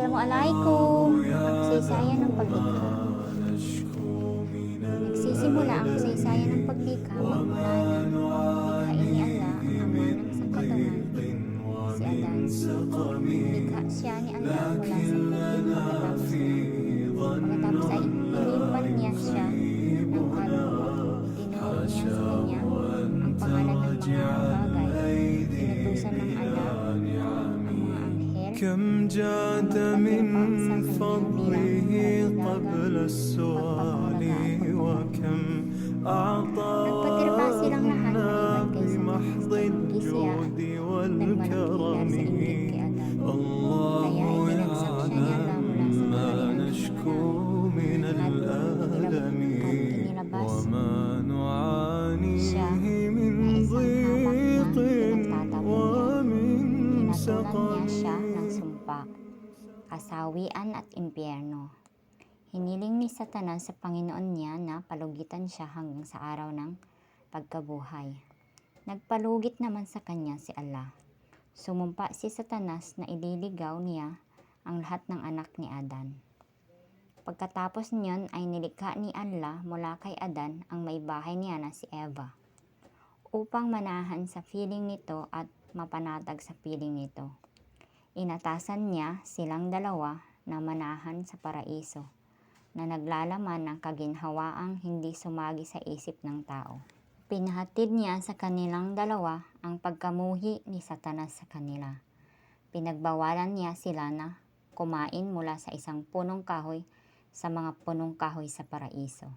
Assalamualaikum. Ang kasaysayan ng paglikha. Nagsisimula ang kasaysayan ng paglikha magmula ng likhain ni Allah ang ama ng isang katawan, si Adan. Likha siya ni Allah mula sa bibig pagkatapos Pagkatapos ay iniwan niya siya ng kaluluwa. Itinuod niya sa kanya ang pangalan ng mga bagay. كم جاد من فضله قبل السؤال وكم أعطى بمحض الجود والكرم. Kasawian at impyerno. Hiniling ni Satanas sa Panginoon niya na palugitan siya hanggang sa araw ng pagkabuhay. Nagpalugit naman sa kanya si Allah. Sumumpa si Satanas na ililigaw niya ang lahat ng anak ni Adan. Pagkatapos niyon ay nilikha ni Allah mula kay Adan ang may bahay niya na si Eva upang manahan sa piling nito at mapanatag sa piling nito. Inatasan niya silang dalawa na manahan sa paraiso na naglalaman ng kaginhawaang hindi sumagi sa isip ng tao. Pinahatid niya sa kanilang dalawa ang pagkamuhi ni Satanas sa kanila. Pinagbawalan niya sila na kumain mula sa isang punong kahoy sa mga punong kahoy sa paraiso.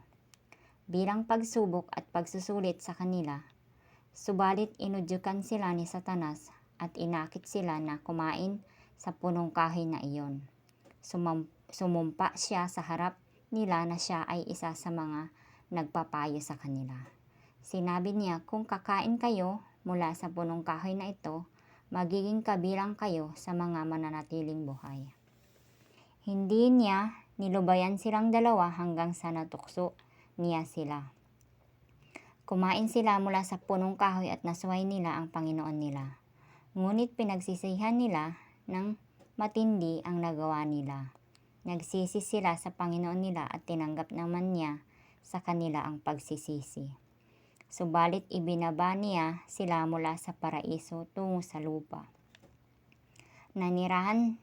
Bilang pagsubok at pagsusulit sa kanila, subalit inudyukan sila ni Satanas at inakit sila na kumain sa punong kahoy na iyon. Sumam- sumumpa siya sa harap nila na siya ay isa sa mga nagpapayo sa kanila. Sinabi niya, kung kakain kayo mula sa punong kahoy na ito, magiging kabilang kayo sa mga mananatiling buhay. Hindi niya nilubayan silang dalawa hanggang sa natukso niya sila. Kumain sila mula sa punong kahoy at nasuway nila ang Panginoon nila. Ngunit pinagsisihan nila ng matindi ang nagawa nila. Nagsisi sila sa Panginoon nila at tinanggap naman niya sa kanila ang pagsisisi. Subalit ibinaba niya sila mula sa paraiso tungo sa lupa. Nanirahan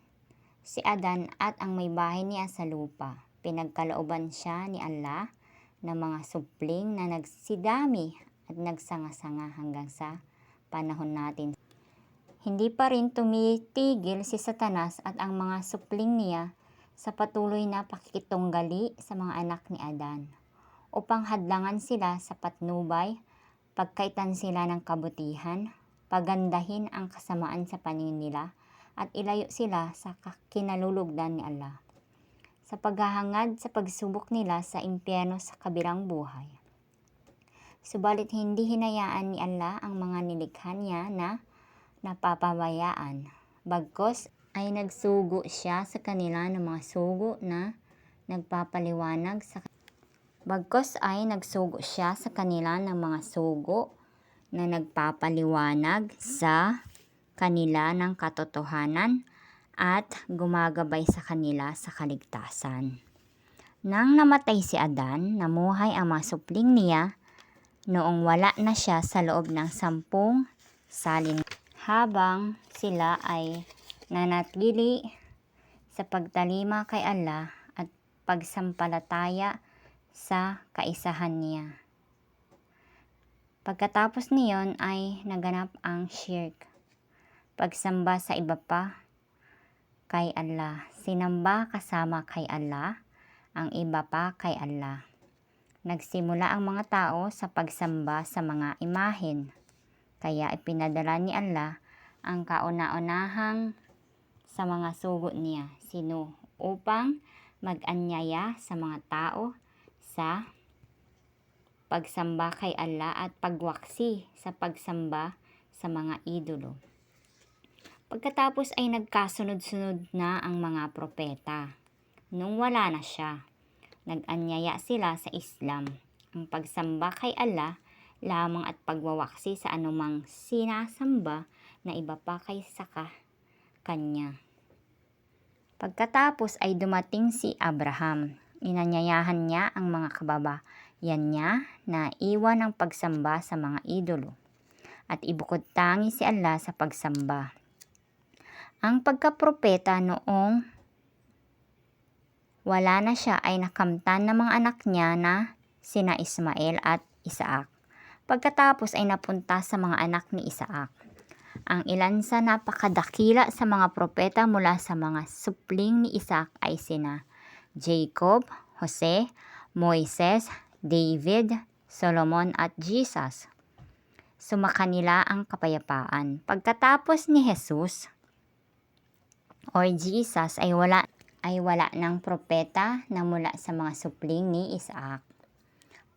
si Adan at ang may bahay niya sa lupa. Pinagkalooban siya ni Allah ng mga supling na nagsidami at nagsanga-sanga hanggang sa panahon natin. Hindi pa rin tumitigil si Satanas at ang mga supling niya sa patuloy na pakikitunggali sa mga anak ni Adan upang hadlangan sila sa patnubay, pagkaitan sila ng kabutihan, pagandahin ang kasamaan sa paningin nila, at ilayo sila sa kinalulugdan ni Allah. Sa paghahangad sa pagsubok nila sa impyerno sa kabilang buhay. Subalit hindi hinayaan ni Allah ang mga nilikha niya na napapabayaan. Bagkos ay nagsugo siya sa kanila ng mga sugo na nagpapaliwanag sa Bagkos ay nagsugo siya sa kanila ng mga sugo na nagpapaliwanag sa kanila ng katotohanan at gumagabay sa kanila sa kaligtasan. Nang namatay si Adan, namuhay ang mga supling niya noong wala na siya sa loob ng sampung salin habang sila ay nanatili sa pagtalima kay Allah at pagsampalataya sa kaisahan niya. Pagkatapos niyon ay naganap ang shirk, pagsamba sa iba pa kay Allah. Sinamba kasama kay Allah, ang iba pa kay Allah. Nagsimula ang mga tao sa pagsamba sa mga imahen, kaya ipinadala ni Allah ang kauna-unahang sa mga sugo niya, sino, upang mag-anyaya sa mga tao sa pagsamba kay Allah at pagwaksi sa pagsamba sa mga idolo. Pagkatapos ay nagkasunod-sunod na ang mga propeta. Nung wala na siya, nag-anyaya sila sa Islam. Ang pagsamba kay Allah lamang at pagwawaksi sa anumang sinasamba na iba pa kaysa ka kanya. Pagkatapos ay dumating si Abraham. Inanyayahan niya ang mga kababayan niya na iwan ang pagsamba sa mga idolo at ibukod tangi si Allah sa pagsamba. Ang pagkapropeta noong wala na siya ay nakamtan ng mga anak niya na sina Ismael at Isaac. Pagkatapos ay napunta sa mga anak ni Isaac. Ang ilan sa napakadakila sa mga propeta mula sa mga supling ni Isaac ay sina Jacob, Jose, Moises, David, Solomon at Jesus. Sumakanila ang kapayapaan. Pagkatapos ni Jesus or Jesus ay wala ay wala ng propeta na mula sa mga supling ni Isaac.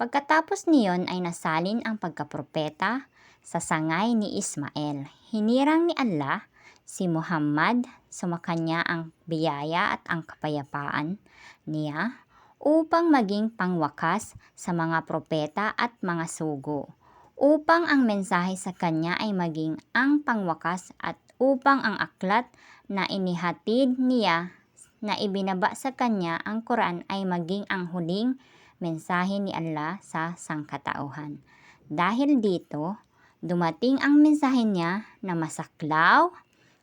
Pagkatapos niyon ay nasalin ang pagkapropeta sa sangay ni Ismael. Hinirang ni Allah si Muhammad, sumakanya ang biyaya at ang kapayapaan niya upang maging pangwakas sa mga propeta at mga sugo, upang ang mensahe sa kanya ay maging ang pangwakas at upang ang aklat na inihatid niya na ibinaba sa kanya ang Quran ay maging ang huling mensahe ni Allah sa sangkatauhan. Dahil dito, dumating ang mensahe niya na masaklaw,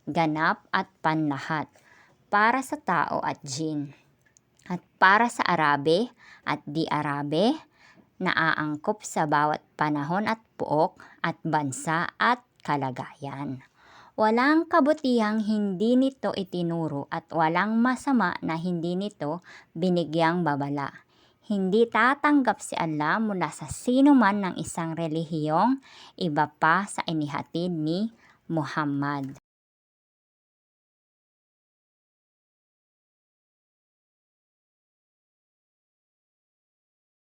ganap at panlahat para sa tao at jin at para sa Arabe at di Arabe na aangkop sa bawat panahon at puok at bansa at kalagayan. Walang kabutihang hindi nito itinuro at walang masama na hindi nito binigyang babala. Hindi tatanggap si Allah mula sa sino man ng isang relihiyong iba pa sa inihatid ni Muhammad.